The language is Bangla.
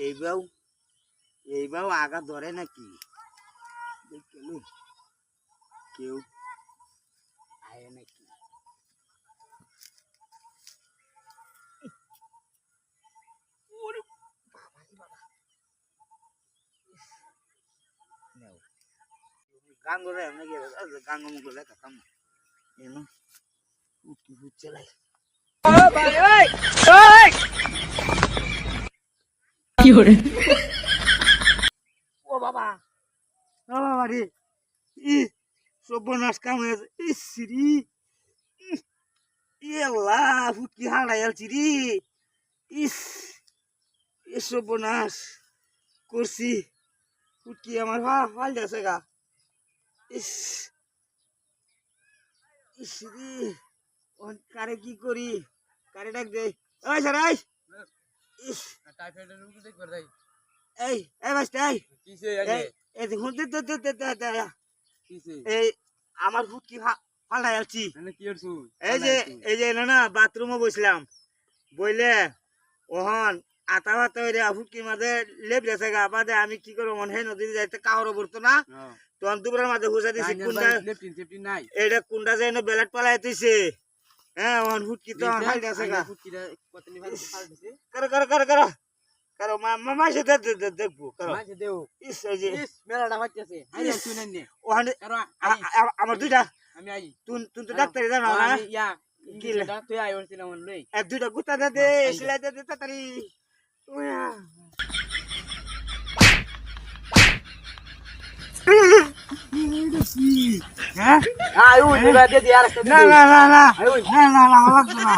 এইবাও এইবাও আগা ধরে নাকি দেখলু কেউ আয় নাকি ওরে বাবা রে বাবা। নেও। গাঙ্গরে নাকি গাঙ্গ মুখ লেখা কাম এনো উঠকি ফুট চালাই ও বাবা। ও বাবা রে। ই, সর্বনাশ কাম হয়ে গেছে ইস রি ই ফুটকি হারাই আলছি রে। ইস, এ সর্বনাশ করছি। ফুটকি আমার ভা ভালো যাচ্ছে গা। ইস ইস রে কারে কি করি? কারে ডাক দে? ওই স্যার ইস টাইফয়েডের রোগ এই এই বাস্তে এই। কিসে এই এই দেখুন দে দে দে দে দে কিসে? এই আমার ফুটকি ফালাই আলছি? মানে কি এই যে এই যে এলো না বাথরুমে বসলাম। বইলে ওহন আতা ভাতা ফুটকির মাঝে লেপ রেছে গা বাদে আমি কি করব? মনে হয় নদীতে যাইতে কাহরও পড়তো না? তখন দুপুরের মাঝে হুসা দিছি কুন্ডা এইটা কুন্ডা যাই না বেলাট পালাই তুইছে হ্যাঁ ওহন ফুটকি তো গা। ভাই ফাল দিছে? করো করো করো করো। করো মা মা সে দেখব আমার দুইটা। আমি আই। তুই তুই তো ডাক্তারি জানো না? দুইটা গুতা দে দে সেলাই দে দে তাড়াতাড়ি। হ্যাঁ? আই ওই দে দি আর না না না না। না না না।